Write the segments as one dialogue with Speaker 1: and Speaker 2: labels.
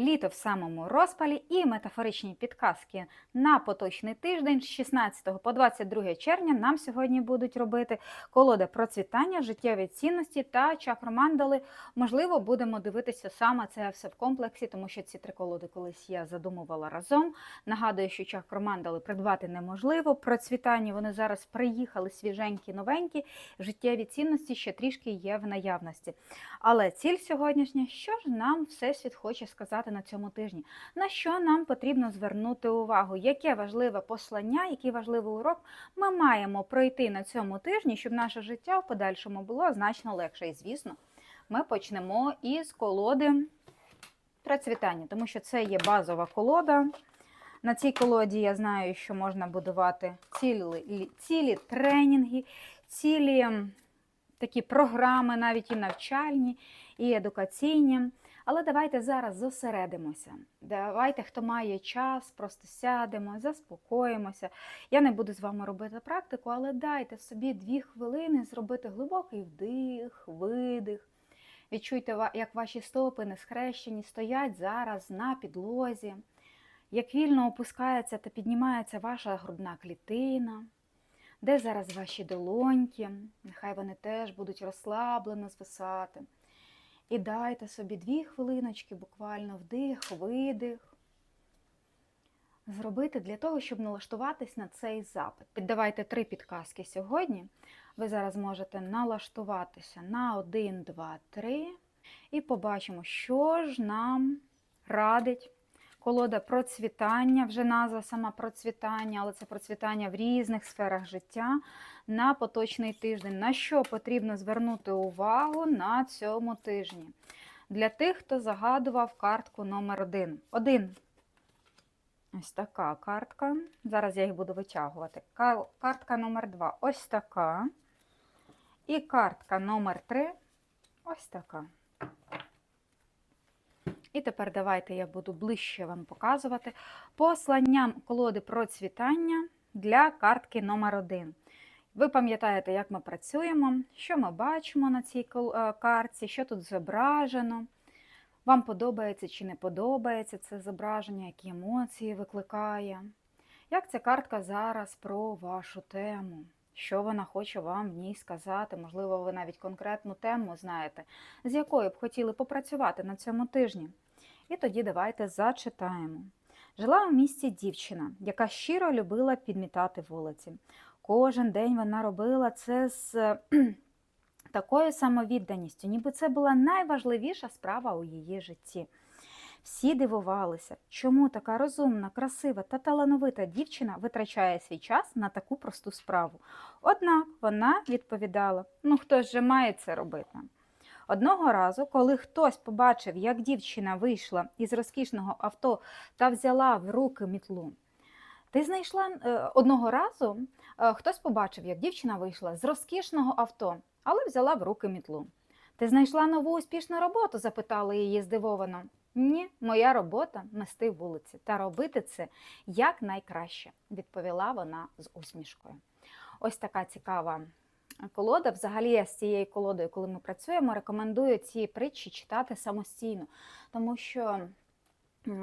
Speaker 1: Літо в самому розпалі і метафоричні підказки на поточний тиждень з 16 по 22 червня нам сьогодні будуть робити колода процвітання, життєві цінності та чакромандали. Можливо, будемо дивитися саме це все в комплексі, тому що ці три колоди колись я задумувала разом. Нагадую, що чакромандали придбати неможливо. Процвітання вони зараз приїхали свіженькі, новенькі. Життєві цінності ще трішки є в наявності. Але ціль сьогоднішня, що ж нам Всесвіт хоче сказати на цьому тижні? На що нам потрібно звернути увагу? Яке важливе послання, який важливий урок ми маємо пройти на цьому тижні, щоб наше життя в подальшому було значно легше. І, звісно, ми почнемо із колоди процвітання, тому що це є базова колода. На цій колоді я знаю, що можна будувати цілі, цілі тренінги, цілі такі програми, навіть і навчальні, і едукаційні. Але давайте зараз зосередимося. Давайте, хто має час, просто сядемо, заспокоїмося. Я не буду з вами робити практику, але дайте собі дві хвилини зробити глибокий вдих, видих. Відчуйте, як ваші стопи не схрещені, стоять зараз на підлозі, як вільно опускається та піднімається ваша грудна клітина. Де зараз ваші долоньки? Нехай вони теж будуть розслаблено звисати. І дайте собі дві хвилиночки, буквально вдих, видих. Зробити для того, щоб налаштуватись на цей запит. Піддавайте три підказки сьогодні. Ви зараз можете налаштуватися на 1, 2, 3. І побачимо, що ж нам радить колода процвітання, вже назва сама процвітання, але це процвітання в різних сферах життя на поточний тиждень. На що потрібно звернути увагу на цьому тижні? Для тих, хто загадував картку номер 1. Один. Ось така картка. Зараз я їх буду витягувати. Ка- Картка номер 2 ось така. І картка номер 3 ось така. І тепер давайте я буду ближче вам показувати посланням колоди процвітання для картки номер 1. Ви пам'ятаєте, як ми працюємо, що ми бачимо на цій е, картці, що тут зображено. Вам подобається чи не подобається це зображення, які емоції викликає. Як ця картка зараз про вашу тему? Що вона хоче вам в ній сказати? Можливо, ви навіть конкретну тему знаєте, з якою б хотіли попрацювати на цьому тижні. І тоді давайте зачитаємо. Жила у місті дівчина, яка щиро любила підмітати вулиці. Кожен день вона робила це з такою самовідданістю, ніби це була найважливіша справа у її житті. Всі дивувалися, чому така розумна, красива та талановита дівчина витрачає свій час на таку просту справу. Однак вона відповідала: ну хто ж же має це робити? Одного разу, коли хтось побачив, як дівчина вийшла із розкішного авто та взяла в руки мітлу, ти знайшла е, одного разу, е, хтось побачив, як дівчина вийшла з розкішного авто, але взяла в руки мітлу. Ти знайшла нову успішну роботу? запитали її здивовано. Ні, моя робота мести вулиці та робити це якнайкраще, відповіла вона з усмішкою. Ось така цікава колода. Взагалі, я з цією колодою, коли ми працюємо, рекомендую ці притчі читати самостійно, тому що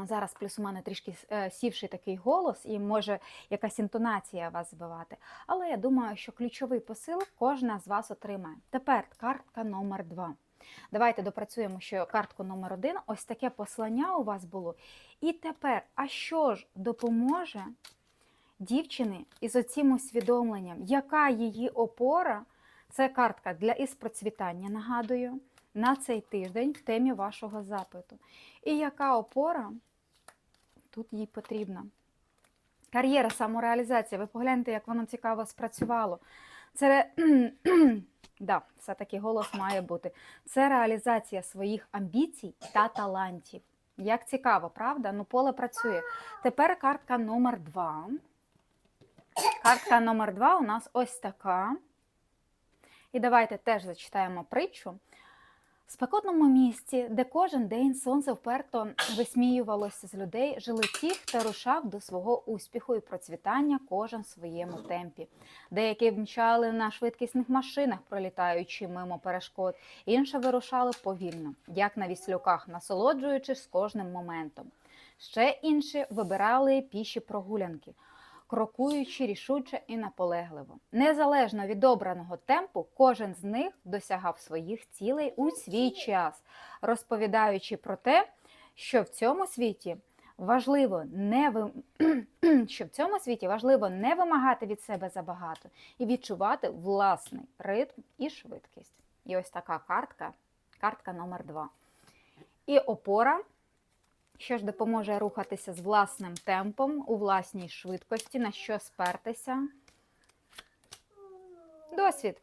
Speaker 1: зараз плюс у мене трішки е, сівший такий голос, і може якась інтонація вас збивати. Але я думаю, що ключовий посил кожна з вас отримає. Тепер картка номер два. Давайте допрацюємо, що картку номер один, ось таке послання у вас було. І тепер, а що ж допоможе дівчини із оцим усвідомленням, яка її опора? Це картка для із процвітання, нагадую, на цей тиждень в темі вашого запиту. І яка опора тут їй потрібна? Кар'єра, самореалізація. Ви погляньте, як воно цікаво спрацювало. Це да, все-таки голос має бути. Це реалізація своїх амбіцій та талантів. Як цікаво, правда? Ну, поле працює. Тепер картка номер два. Картка номер два у нас ось така. І давайте теж зачитаємо притчу. В спекотному місці, де кожен день сонце вперто висміювалося з людей, жили ті, хто рушав до свого успіху і процвітання кожен в своєму темпі. Деякі мчали на швидкісних машинах, пролітаючи мимо перешкод, інші вирушали повільно, як на віслюках, насолоджуючись кожним моментом. Ще інші вибирали піші прогулянки, крокуючи рішуче і наполегливо. Незалежно від обраного темпу, кожен з них досягав своїх цілей у свій час, розповідаючи про те, що в цьому світі важливо не ви... що в цьому світі важливо не вимагати від себе забагато і відчувати власний ритм і швидкість. І ось така картка, картка номер 2 І опора що ж допоможе рухатися з власним темпом у власній швидкості, на що спертися. Досвід.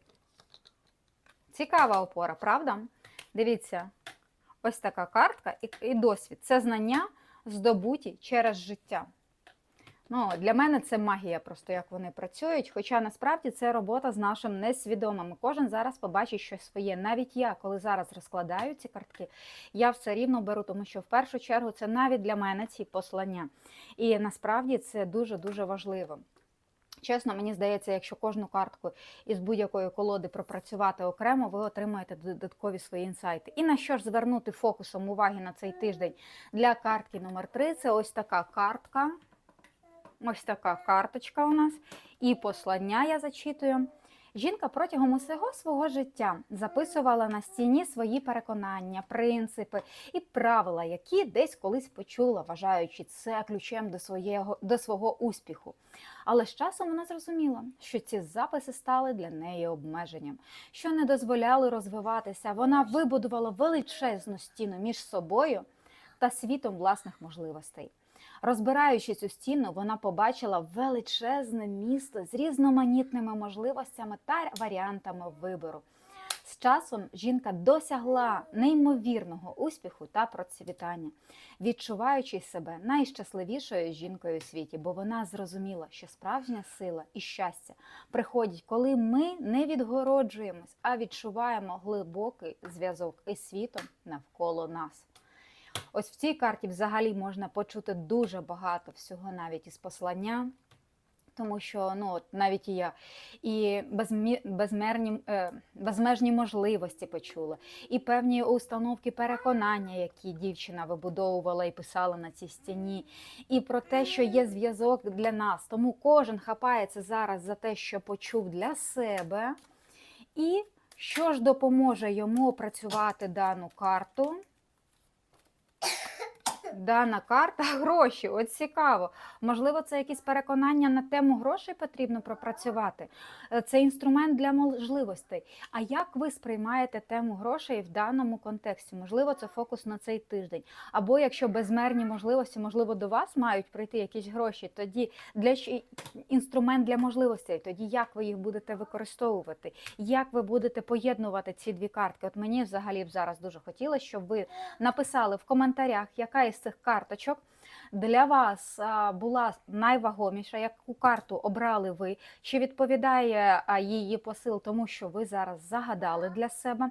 Speaker 1: Цікава опора, правда? Дивіться, ось така картка і, досвід. Це знання, здобуті через життя. Ну, Для мене це магія, просто як вони працюють. Хоча насправді це робота з нашим несвідомим. Кожен зараз побачить щось своє. Навіть я, коли зараз розкладаю ці картки, я все рівно беру, тому що в першу чергу це навіть для мене ці послання. І насправді це дуже-дуже важливо. Чесно, мені здається, якщо кожну картку із будь-якої колоди пропрацювати окремо, ви отримаєте додаткові свої інсайти. І на що ж звернути фокусом уваги на цей тиждень для картки номер 3 Це ось така картка. Ось така карточка у нас. І послання я зачитую. Жінка протягом усього свого життя записувала на стіні свої переконання, принципи і правила, які десь колись почула, вважаючи це ключем до свого, до свого успіху. Але з часом вона зрозуміла, що ці записи стали для неї обмеженням, що не дозволяли розвиватися. Вона вибудувала величезну стіну між собою та світом власних можливостей. Розбираючи цю стіну, вона побачила величезне місто з різноманітними можливостями та варіантами вибору. З часом жінка досягла неймовірного успіху та процвітання, відчуваючи себе найщасливішою жінкою у світі, бо вона зрозуміла, що справжня сила і щастя приходять, коли ми не відгороджуємось, а відчуваємо глибокий зв'язок із світом навколо нас. Ось в цій карті взагалі можна почути дуже багато всього навіть із послання. Тому що ну от навіть і я і безмі, безмерні, е, безмежні можливості почула, і певні установки переконання, які дівчина вибудовувала і писала на цій стіні, і про те, що є зв'язок для нас. Тому кожен хапається зараз за те, що почув для себе, і що ж допоможе йому опрацювати дану карту. Дана карта гроші. От цікаво. Можливо, це якісь переконання на тему грошей потрібно пропрацювати. Е, це інструмент для можливостей. А як ви сприймаєте тему грошей в даному контексті? Можливо, це фокус на цей тиждень. Або якщо безмерні можливості, можливо, до вас мають прийти якісь гроші, тоді для інструмент для можливостей, тоді як ви їх будете використовувати, як ви будете поєднувати ці дві картки? От мені взагалі б зараз дуже хотілося, щоб ви написали в коментарях, яка із цих карточок для вас була найвагоміша, яку карту обрали ви, чи відповідає її посил, тому що ви зараз загадали для себе.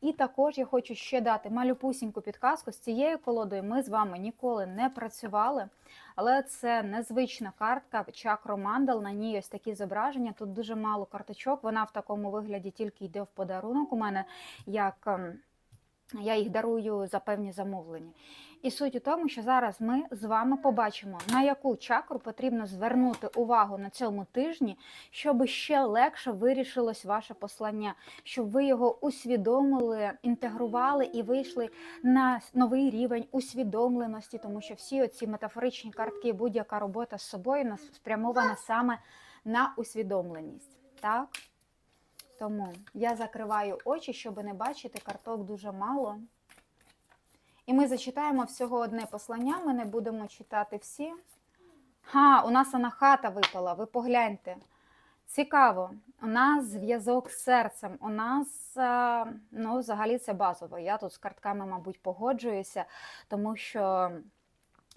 Speaker 1: І також я хочу ще дати малюпусіньку підказку. З цією колодою ми з вами ніколи не працювали, але це незвична картка чакромандал, на ній ось такі зображення. Тут дуже мало карточок, вона в такому вигляді тільки йде в подарунок у мене. як... Ем, я їх дарую за певні замовлення. І суть у тому, що зараз ми з вами побачимо, на яку чакру потрібно звернути увагу на цьому тижні, щоб ще легше вирішилось ваше послання, щоб ви його усвідомили, інтегрували і вийшли на новий рівень усвідомленості, тому що всі оці метафоричні картки, будь-яка робота з собою нас спрямована саме на усвідомленість. Так? Тому я закриваю очі, щоб не бачити карток дуже мало. І ми зачитаємо всього одне послання, ми не будемо читати всі. Ха, у нас вона хата випала, ви погляньте. Цікаво, у нас зв'язок з серцем. У нас, ну, взагалі, це базово. Я тут з картками, мабуть, погоджуюся, тому що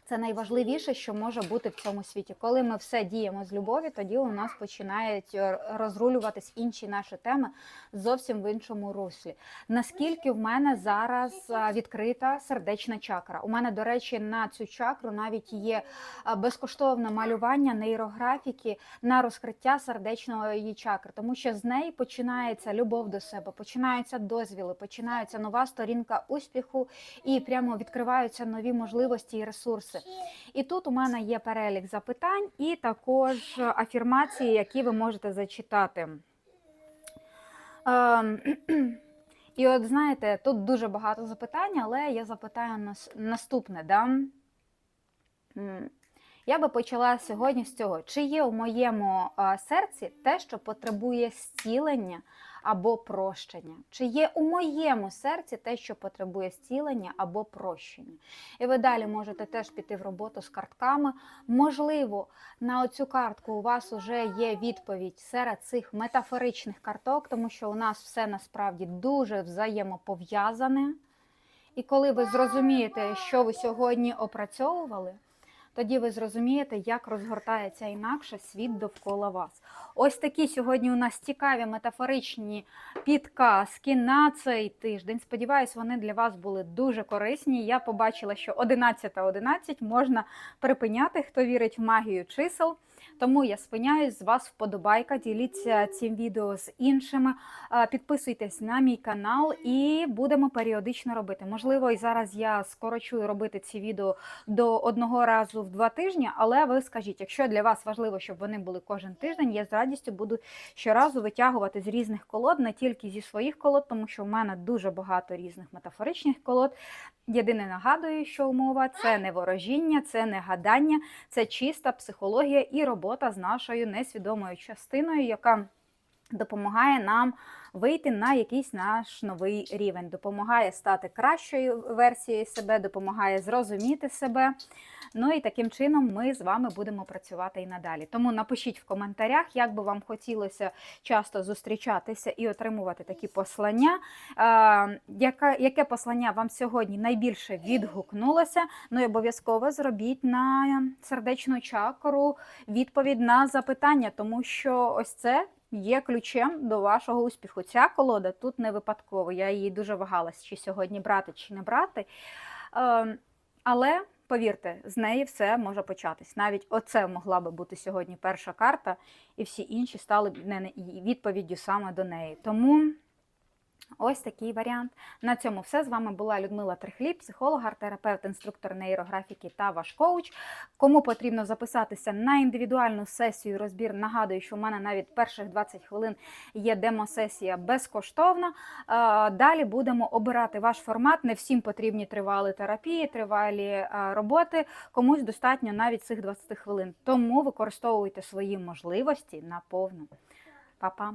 Speaker 1: Це найважливіше, що може бути в цьому світі. Коли ми все діємо з любові, тоді у нас починають е, розрулюватись інші наші теми зовсім в іншому руслі. Наскільки в мене зараз е, відкрита сердечна чакра? У мене, до речі, на цю чакру навіть є е, безкоштовне малювання нейрографіки на розкриття сердечної чакри, тому що з неї починається любов до себе, починаються дозвіли, починається нова сторінка успіху і прямо відкриваються нові можливості і ресурси. І тут у мене є перелік запитань і також афірмації, які ви можете зачитати. Ем, І от знаєте, тут дуже багато запитань, але я запитаю наступне. Да? Я би почала сьогодні з цього. Чи є у моєму серці те, що потребує зцілення або прощення? Чи є у моєму серці те, що потребує зцілення або прощення? І ви далі можете теж піти в роботу з картками. Можливо, на оцю картку у вас вже є відповідь серед цих метафоричних карток, тому що у нас все насправді дуже взаємопов'язане. І коли ви зрозумієте, що ви сьогодні опрацьовували, тоді ви зрозумієте, як розгортається інакше світ довкола вас. Ось такі сьогодні у нас цікаві метафоричні підказки на цей тиждень. Сподіваюсь, вони для вас були дуже корисні. Я побачила, що 11.11 можна припиняти, хто вірить в магію чисел. Тому я спиняюсь з вас вподобайка. Діліться цим відео з іншими. Е, Підписуйтесь на мій канал і будемо періодично робити. Можливо, і зараз я скорочую робити ці відео до одного разу в два тижні, але ви скажіть, якщо для вас важливо, щоб вони були кожен тиждень, я з радістю буду щоразу витягувати з різних колод, не тільки зі своїх колод, тому що в мене дуже багато різних метафоричних колод. Єдине нагадую, що умова це не ворожіння, це не гадання, це чиста психологія і робота з нашою несвідомою частиною, яка допомагає нам вийти на якийсь наш новий рівень, допомагає стати кращою версією себе, допомагає зрозуміти себе. Ну і таким чином ми з вами будемо працювати і надалі. Тому напишіть в коментарях, як би вам хотілося часто зустрічатися і отримувати такі послання. Яке, яке послання вам сьогодні найбільше відгукнулося? Ну і обов'язково зробіть на сердечну чакру відповідь на запитання, тому що ось це. Є ключем до вашого успіху. Ця колода тут не випадково. Я її дуже вагалась, чи сьогодні брати, чи не брати. Е, але повірте, з неї все може початись. Навіть оце могла би бути сьогодні перша карта, і всі інші стали б відповіддю саме до неї. Тому ось такий варіант. На цьому все. З вами була Людмила Трихліб, психолог, арт-терапевт, інструктор нейрографіки та ваш коуч. Кому потрібно записатися на індивідуальну сесію розбір, нагадую, що в мене навіть перших 20 хвилин є демосесія безкоштовна. Е, Далі будемо обирати ваш формат. Не всім потрібні тривалі терапії, тривалі е, роботи. Комусь достатньо навіть цих 20 хвилин. Тому використовуйте свої можливості на повну. Па-па!